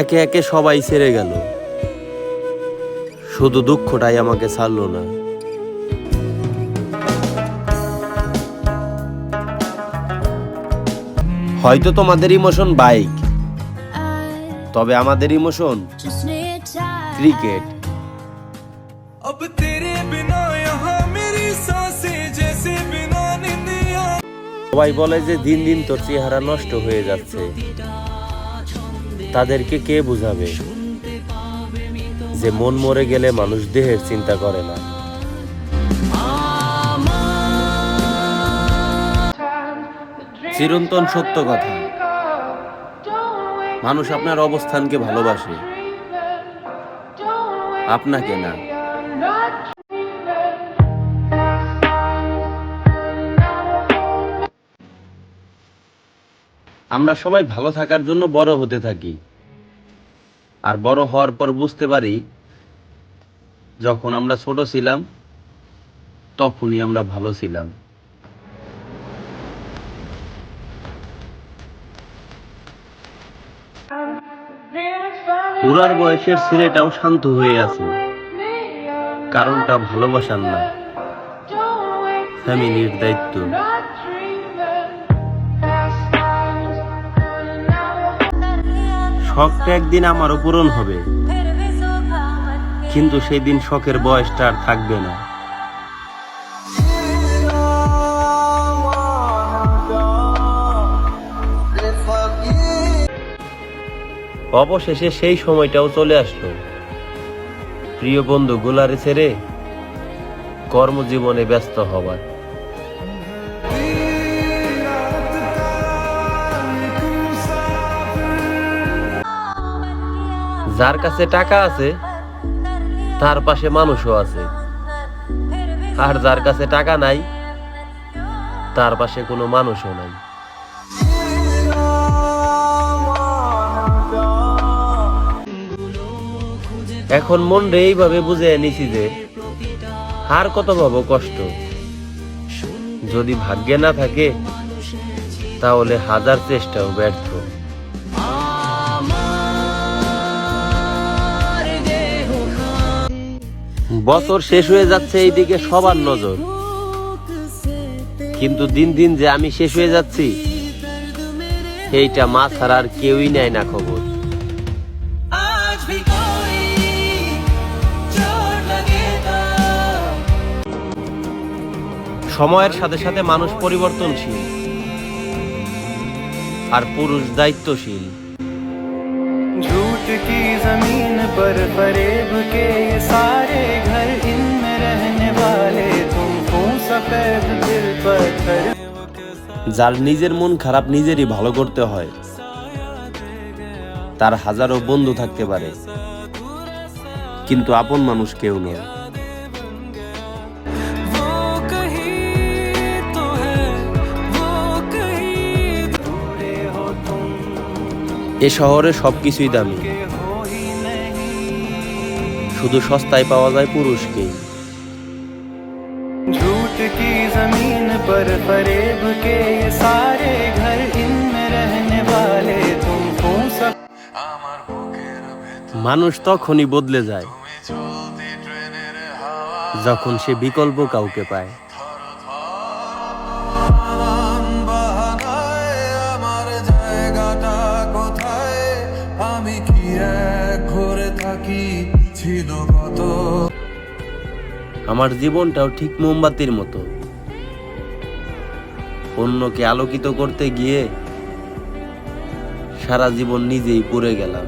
একে একে সবাই ছেড়ে গেল। শুধু দুঃখটাই আমাকে ছাড়লো না। হয়তো তোমাদের ইমোশন বাইক তবে আমাদের ইমোশন ক্রিকেট। সবাই বলে যে দিন দিন তোর চেহারা নষ্ট হয়ে যাচ্ছে। তাদেরকে কে বুঝাবে? যে মন মরে গেলে মানুষ দেহের চিন্তা করে না। চিরন্তন সত্য কথা। মানুষ আপনার অবস্থানকে ভালোবাসে। আপনাকে না। আমরা সবাই ভালো থাকার জন্য বড় হতে থাকি। আর বড় হওয়ার পর বুঝতে পারি, যখন আমরা ছোট ছিলাম, তখনই আমরা ভালো ছিলাম। উড়ার বয়সের ছেলেটাও শান্ত হয়ে আছে। কারণটা ভালোবাসার না। ফ্যামিলির দায়িত্ব। শখটা একদিন আমারও পূরণ হবে। কিন্তু সেই দিন শখের বয়সটা আর থাকবে না। অবশেষে সেই সময়টাও চলে আসলো। প্রিয় বন্ধু, গোলারে ছেড়ে কর্মজীবনে ব্যস্ত হবার যার কাছে টাকা আছে, তার পাশে মানুষও আছে। আর যার কাছে টাকা নাই, তার পাশে কোনো মানুষও নাই। এখন মন রে এইভাবে বুঝে নিছি যে, আর কত ভাবো কষ্ট? যদি ভাগ্যে না থাকে, তাহলে হাজার চেষ্টাও ব্যর্থ। বছর শেষ হয়ে যাচ্ছে এইদিকে সবার নজর। কিন্তু দিন দিন যে আমি শেষ হয়ে যাচ্ছি এইটা মা ছাড়ার কেউই নেয় না খবর। সময়ের সাথে সাথে মানুষ পরিবর্তনশীল আর পুরুষ দায়িত্বশীল। झूठ की जमीन पर फरेब के ये सारे घर इनमें रहने वाले तुमको सफेद दिल पत्थर যার নিজের মন খারাপ নিজেরই ভালো করতে হয় তার হাজারো বন্ধু থাকতে পারে কিন্তু আপন মানুষ কেউ নয় এ শহরে সবকিছুই দামি के हो ही नहीं শুধু সস্তায় পাওয়া যায় পুরুষকেই झूठ की जमीन पर फरेब के ये सारे घर इनमें रहने वाले तुमको सब আমার বুকের ভেতর মানুষ তখনই বদলে যায় তুমি চলতি ট্রেনের হাওয়া যখন সে বিকল্প কাউকে পায় ছিল কত আমার জীবনটাও ঠিক মোমবাতির মতো। অন্যকে আলোকিত করতে গিয়ে সারা জীবন নিজেই পুড়ে গেলাম।